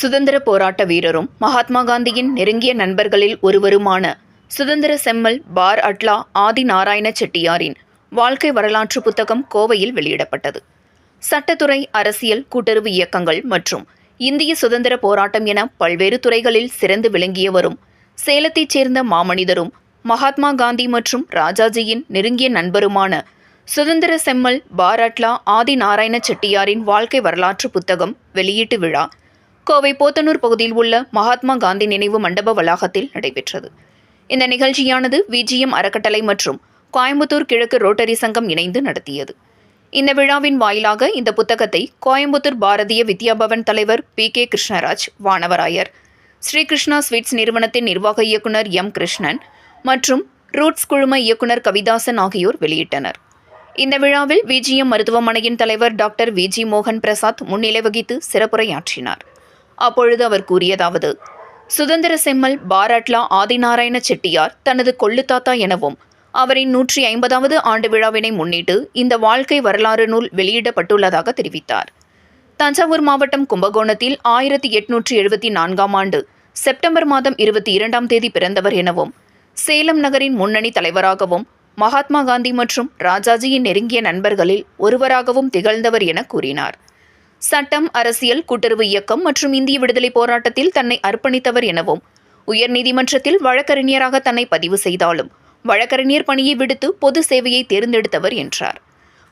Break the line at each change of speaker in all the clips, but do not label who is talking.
சுதந்திர போராட்ட வீரரும் மகாத்மா காந்தியின் நெருங்கிய நண்பர்களில் ஒருவருமான சுதந்திர செம்மல் பார் அட்லா ஆதி நாராயண செட்டியாரின் வாழ்க்கை வரலாற்று புத்தகம் கோவையில் வெளியிடப்பட்டது. சட்டத்துறை அரசியல் கூட்டுறவு இயக்கங்கள் மற்றும் இந்திய சுதந்திர போராட்டம் என பல்வேறு துறைகளில் சிறந்து விளங்கியவரும் சேலத்தைச் சேர்ந்த மாமனிதரும் மகாத்மா காந்தி மற்றும் ராஜாஜியின் நெருங்கிய நண்பருமான சுதந்திர செம்மல் பாராட்லா ஆதி நாராயண செட்டியாரின் வாழ்க்கை வரலாற்று புத்தகம் வெளியீட்டு விழா கோவை போத்தனூர் பகுதியில் உள்ள மகாத்மா காந்தி நினைவு மண்டப வளாகத்தில் நடைபெற்றது. இந்த நிகழ்ச்சியானது விஜிஎம் அறக்கட்டளை மற்றும் கோயம்புத்தூர் கிழக்கு ரோட்டரி சங்கம் இணைந்து நடத்தியது. இந்த விழாவின் வாயிலாக இந்த புத்தகத்தை கோயம்புத்தூர் பாரதிய வித்யாபவன் தலைவர் P. K. Krishnaraj Vanavarayar Sri Krishna sweets நிறுவனத்தின் நிர்வாக இயக்குனர் எம். கிருஷ்ணன் மற்றும் ரூட்ஸ் குழும இயக்குனர் கவிதாசன் ஆகியோர் வெளியிட்டனர். இந்த விழாவில் விஜிஎம் மருத்துவமனையின் தலைவர் டாக்டர் விஜி மோகன் பிரசாத் முன்னிலை வகித்து சிறப்புரையாற்றினார். அப்பொழுது அவர் கூறியதாவது சுதந்திர செம்மல் பாராட்லா ஆதிநாராயண செட்டியார் தனது கொள்ளுத்தாத்தா எனவும் அவரின் நூற்றி ஐம்பதாவது ஆண்டு விழாவினை முன்னிட்டு இந்த வாழ்க்கை வரலாறு நூல் வெளியிடப்பட்டுள்ளதாக தெரிவித்தார். தஞ்சாவூர் மாவட்டம் கும்பகோணத்தில் ஆயிரத்தி எட்நூற்றி எழுபத்தி நான்காம் ஆண்டு செப்டம்பர் மாதம் இருபத்தி இரண்டாம் தேதி பிறந்தவர் எனவும் சேலம் நகரின் முன்னணி தலைவராகவும் மகாத்மா காந்தி மற்றும் ராஜாஜியின் நெருங்கிய நண்பர்களில் ஒருவராகவும் திகழ்ந்தவர் என கூறினார். சட்டம் அரசியல் கூட்டுறவு இயக்கம் மற்றும் இந்திய விடுதலை போராட்டத்தில் தன்னை அர்ப்பணித்தவர் எனவும் உயர்நீதிமன்றத்தில் வழக்கறிஞராக தன்னை பதிவு செய்தாலும் வழக்கறிஞர் பணியை விடுத்து பொது சேவையை தேர்ந்தெடுத்தவர் என்றார்.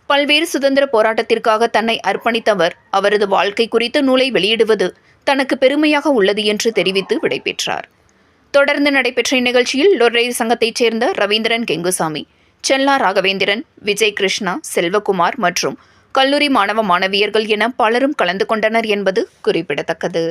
பல்வேறு சுதந்திர போராட்டத்திற்காக தன்னை அர்ப்பணித்தவர் அவரது வாழ்க்கை குறித்த நூலை வெளியிடுவது தனக்கு பெருமையாக உள்ளது என்று தெரிவித்து விடைபெற்றார். தொடர்ந்து நடைபெற்ற இந்நிகழ்ச்சியில் லொர்ரேரி சங்கத்தைச் சேர்ந்த ரவீந்திரன் கெங்குசாமி செல்லா ராகவேந்திரன் விஜய் கிருஷ்ணா செல்வகுமார் மற்றும் கல்லூரி மாணவ மாணவியர்கள் என பலரும் கலந்து கொண்டனர் என்பது குறிப்பிடத்தக்கது.